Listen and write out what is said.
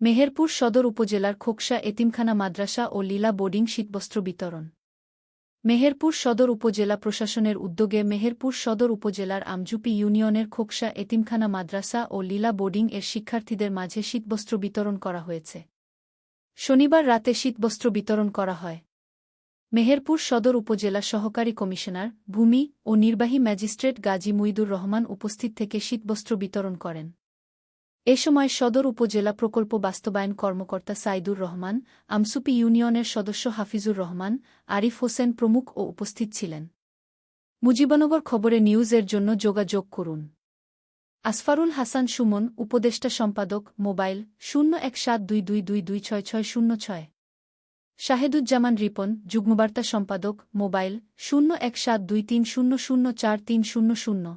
মেহেরপুর সদর উপজেলার খোকসা, এতিমখানা মাদ্রাসা ও লীলা বোর্ডিং শীতবস্ত্র বিতরণ। মেহেরপুর সদর উপজেলা প্রশাসনের উদ্যোগে মেহেরপুর সদর উপজেলার আমজুপি ইউনিয়নের খোকসা, এতিমখানা মাদ্রাসা ও লীলা বোর্ডিং এর শিক্ষার্থীদের মাঝে শীতবস্ত্র বিতরণ করা হয়েছে। শনিবার রাতে শীতবস্ত্র বিতরণ করা হয়। মেহেরপুর সদর উপজেলা সহকারী কমিশনার, ভূমি ও নির্বাহী ম্যাজিস্ট্রেট গাজী মুইদুর রহমান উপস্থিত থেকে শীতবস্ত্র বিতরণ করেন। এ সময় সদর উপজেলা প্রকল্প বাস্তবায়ন কর্মকর্তা সাইদুর রহমান, আমসুপি ইউনিয়নের সদস্য হাফিজুর রহমান, আরিফ হোসেন প্রমুখ ও উপস্থিত ছিলেন। মুজিবনগর খবরে নিউজের জন্য যোগাযোগ করুন। আসফারুল হাসান সুমন, উপদেষ্টা সম্পাদক, মোবাইল শূন্য এক সাত দুই দুই দুই দুই ছয় ছয় শূন্য ছয়। শাহেদুজ্জামান রিপন, যুগ্মবার্তা সম্পাদক, মোবাইল শূন্য এক সাত দুই তিন শূন্য শূন্য চার তিন শূন্য শূন্য।